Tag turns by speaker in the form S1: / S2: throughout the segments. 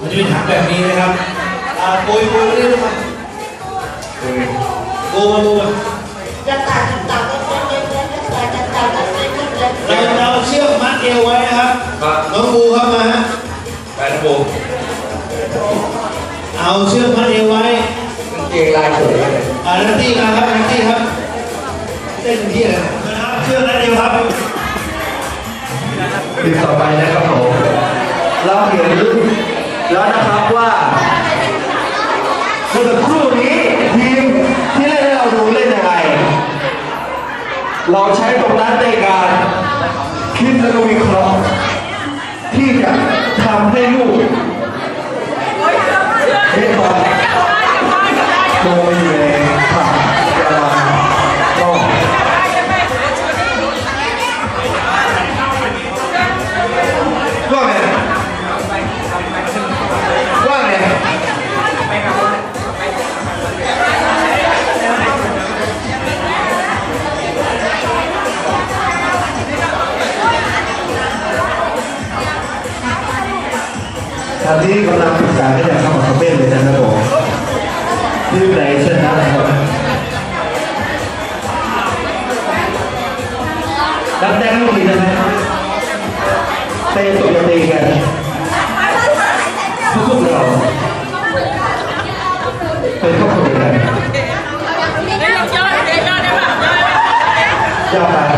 S1: มันจะเป็นถังแบบนี้นะครับอ่าโกยโกยเรื่อยๆมาโกยโกยมาโกยมา
S2: จะตัดจะตัดก็เล่นเล่นเล่นจะตัดจะตัดก็เล่เล่นเล่น
S1: เราจะเอาเชือกมัดเอวไว้นะครับ
S3: ครับ
S1: น้องบูครับมาฮะ
S3: ไปนะบู
S1: เอาเชือกมัดเอวไว้
S3: เกงลายสวยเลย
S1: อ่านัตตี้มาครับนัตตี้ครับเต้นที่อะไรนะครับเชือกมัดเอวครับ
S3: ทีมต่อไปนะครับผมเราเห็น แล้วนะครับว่าเมื่อสักครู่นี้ทีมที่เล่นให้เราดูเล่นยังไง เราใช้ตรงนั้นในการคิดและวิเคราะห์ รับแจ้งลูกดีนะครับเตะตกตีกันพวกเราเป็นครอบครัวเดียวกันยาวไป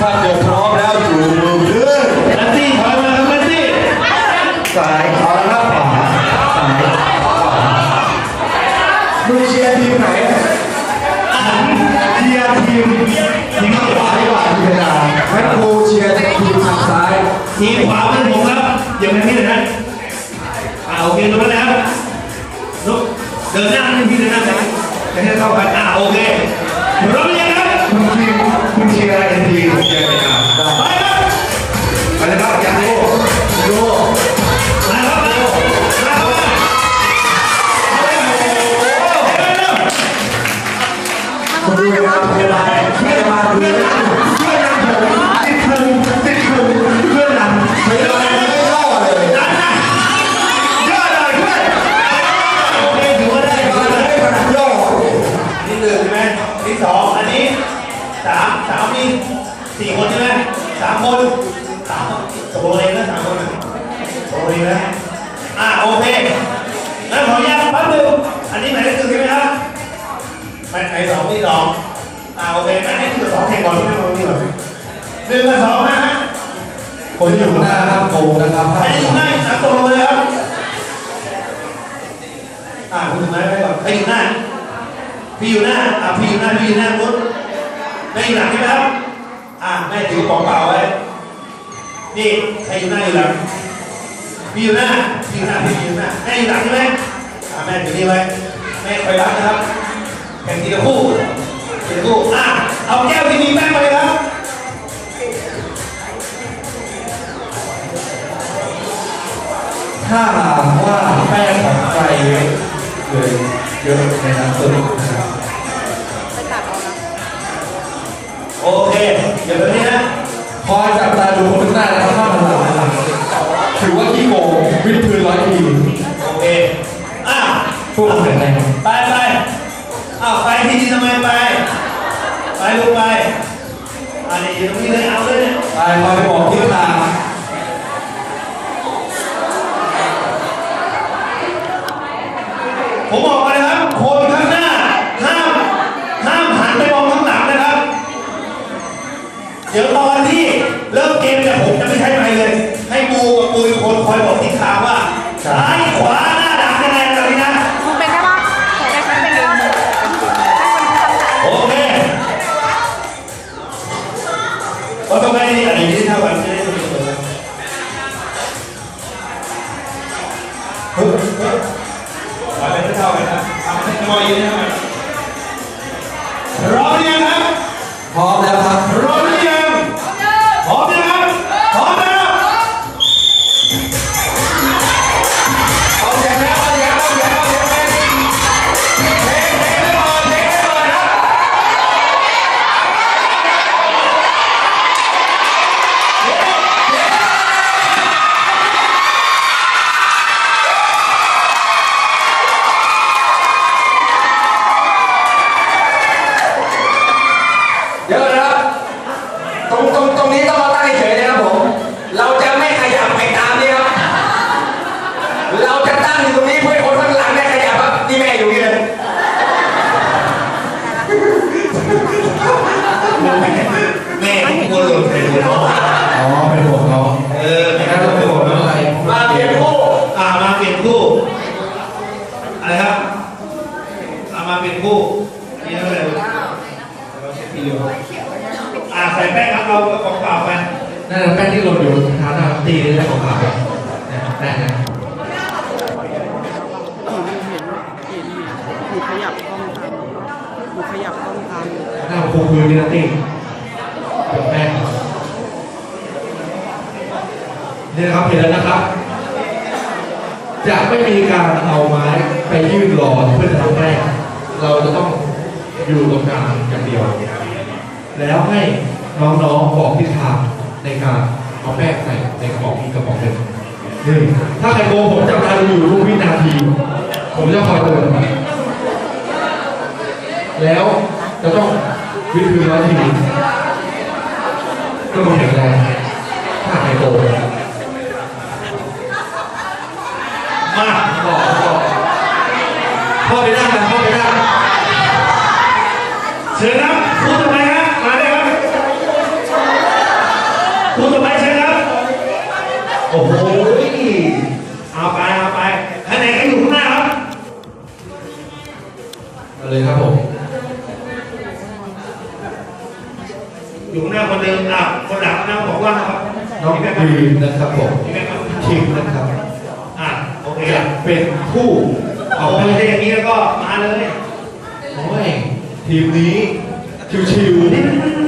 S1: ถ้าเกิดพ
S3: ร้อมแล้วชูมือขึ้น
S1: นัตตี้ถอยมาครับนัตตี้
S3: ซ้ายเอาละครับขวาซ้ายขวามือเชียร์ทีมไหนเชียร์ทีมทีมขวาดีกว่าทีมเวลาแม่ครูเชียร์ทีมทางซ้าย
S1: ทีมขวาเป็นผมครับอย่างนี้เลยนะอ่าโอเคตรงนั้นแล้วลุกเดินหน้าให้พี่เดินหน้าไปจะให้เข้ากันอ่าโอเคพร้อมยังครับ
S3: คุณทีมคุณเชียร์ ที่
S1: สองอันนี้สามสามมีสี่คนใช่ไหมสามคนสามตกลงเองนะสามคนนะตกลงเองนะอ่าโอเคงั้นขออนุญาตแป๊บนึงอันนี้หมายเลขหนึ่งใช่ไหมครับหมายเลขสองที่สองอ่าโอเคงั้นให้คือสองแข่งก่อนไม่ต้องนี่หรอกหนึ่งกับสองนะฮะ
S3: คนอยู่หน้าห้ามโกงนะครับ
S1: อันนี้อยู่หน้าสามตกลงเลยครับอ่าคุณถึงไหมไปก่อนใครอยู่หน้า พี่อยู่หน้าอะพี่อยู่หน้าพี่อยู่หน้าปุ๊บแม่อยู่หลังใช่ไหมครับอะแม่ถือของเปล่าไว้นี่ใครอยู่หน้าอยู่หลังพี่อยู่หน้าพี่อยู่หน้าพี่อยู่หน้าแม่อยู่หลังใช่ไหมอะแม่ถือนี่ไว้แม่คอยรับนะครับแข่งทีละคู่ทีละคู่อะเอาแก้วที่มีแป้งมาเลยครับ
S3: ถ้าหากว่าแป้งของใคร เลยเยอะในน้ำซุปนะครับ
S1: โอเค เดี๋ยวแบบนี้นะ
S3: คอยจับตาดูคนข้างหน้านะครับถ้ามันหลังนะครับถือว่าขี้โกงวิดพื้นร้อยที
S1: โอเค อะ
S3: พวกเราแข็งแรง
S1: ไปไปอ้าวไปที่นี่ทำไมไป ไปลูกไปอันนี้อยู่ตรงนี้เลยเอาเลยเนี่ย
S4: ไปคอยบอกทิศทาง
S1: ผมบอกเลยนะครับ คนข้างหน้า ห้ามห้ามหันไปมองข้างหลังนะครับ เดี๋ยวตอนที่เริ่มเกมเนี่ยผมจะไม่ใช้ไมค์เลย ให้บูกับปุยคนคอยบอกทิศทางว่าซ้ายขวาหน้าดักยังไงแบบนี้นะ
S5: คุณเป็นได้ปะแต่ได้ฉันเป็นได้ปะให้คนที่ทำได้
S1: โอเคเราต้องให้อันนี้ที่เท่ากันจะได้สนุกเลย เฮ้ยเฮ้ยขอเป็นเท่ากันนะทำให้มอยยืนเท่ากัน
S3: นี่นะครับเห็นแล้วนะครับ จะไม่มีการเอาไม้ไปยื่นรอเพื่อจะทำแป้งเราจะต้องอยู่ตรงกลางอย่างเดียว แล้วให้น้องๆบอกทิศทางในการเอาแป้งใส่ในกระบอกนี้กระบอกหนึ่งนี่ถ้าใครโกผมจะการอยู่ทุกวินาที ผมจะคอยเตือนแล้วจะต้องวิดพื้นร้อยทีก็มีแข็งแรงถ้าใครโกง
S1: มา
S3: บอกบอกเข้าไปนั่งกันเข้าไปนั่ง
S1: เชิญครับคู่ต่อไปครับมาเลยครับคู่ต่อไปเชิญครับโอ้โหเอาไปเอาไปข้างไหนก็อยู่ข้างหน้าครับ
S3: เอาเลยครับผม
S1: อยู่ข้างหน้าคนเดิมอะคนหลังนั่งบอกว่านะครับ
S3: น้อง
S1: มีแม่ค
S3: ดีนะครับผม
S1: มีแม่ครับ
S3: นะครับ
S1: เค
S3: จะเป็นคู่
S1: เอาไป
S3: ไป
S1: ได้อย่างนี้แล้วก็มาเลย
S3: โอ้ย ทีมนี้ ชิว
S1: ๆ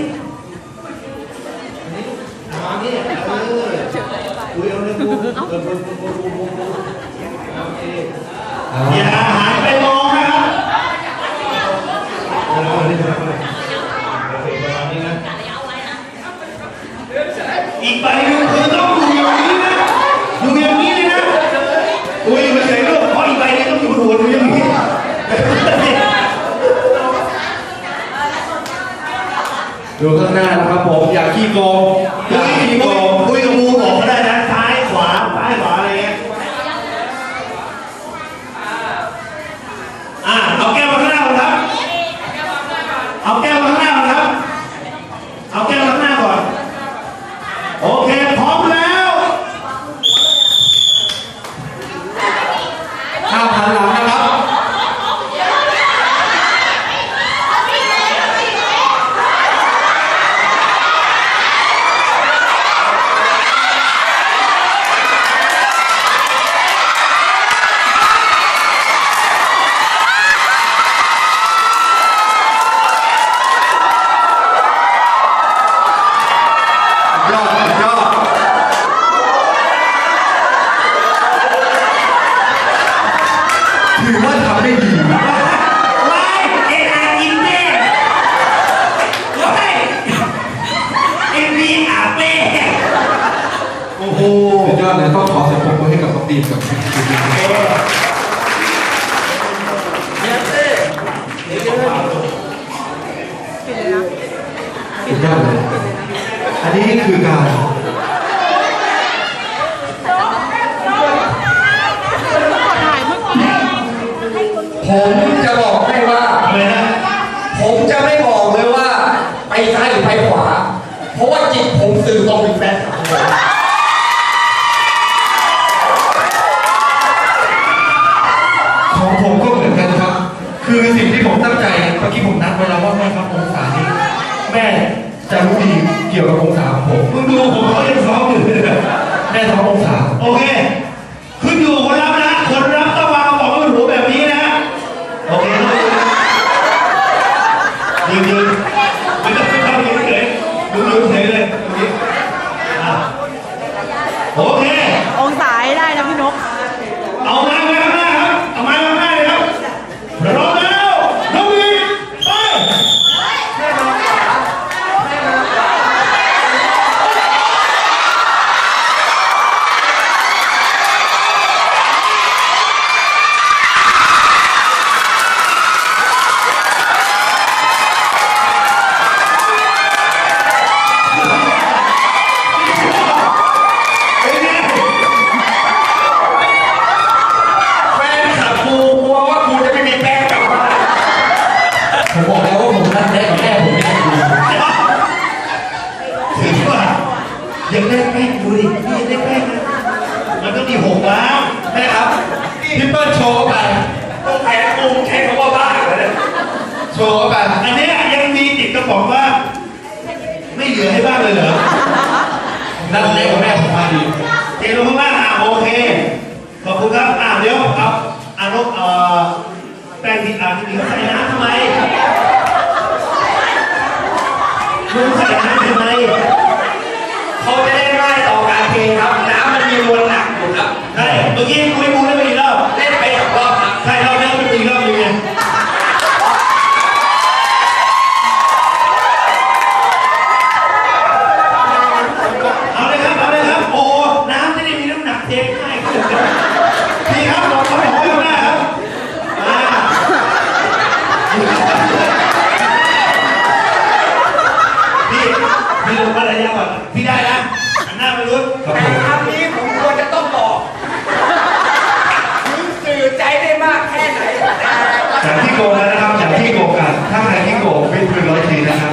S1: ขอเสียงปรบมือให้กับน้องดี
S3: มกั
S1: บคุณคุ
S4: ณดี
S1: ม
S3: สุดยอดเลยอันนี้
S1: คือการ
S3: ผมจะบอกให้ว่า
S6: เลยนะ
S3: ผมจะไม่บอกเลยว่า ไปซ้ายหรือไปขวา เพราะว่าจิต
S1: Gracias. ได้บ้าง
S6: เลยเหรอ
S7: นั่น
S6: แม่
S3: กับ
S1: แม่ผมมา
S6: ดี
S1: เก
S3: ล
S6: งข้างล่างอะโอเค ขอบคุณครับ อะเดี๋ยวเอาอารมณ์เอ่อแป้งที่อ่านที่เขาใส่น้ำทำไมมึงใส่น้ำทำไม
S3: เขาจะได้ง่ายต่อการเทครับ น้ำมันมีมวลหนัก
S6: หมด
S3: ครับ
S6: ได้ เมื่อกี้คุยมูได้ไป
S1: กี่ร
S3: อบ จาก
S1: ที่โกงแล้วนะครับจากที่โกงกันถ้าใครที่โกงวิ่
S6: งพื้นร้อย
S3: ทีนะค
S1: รับ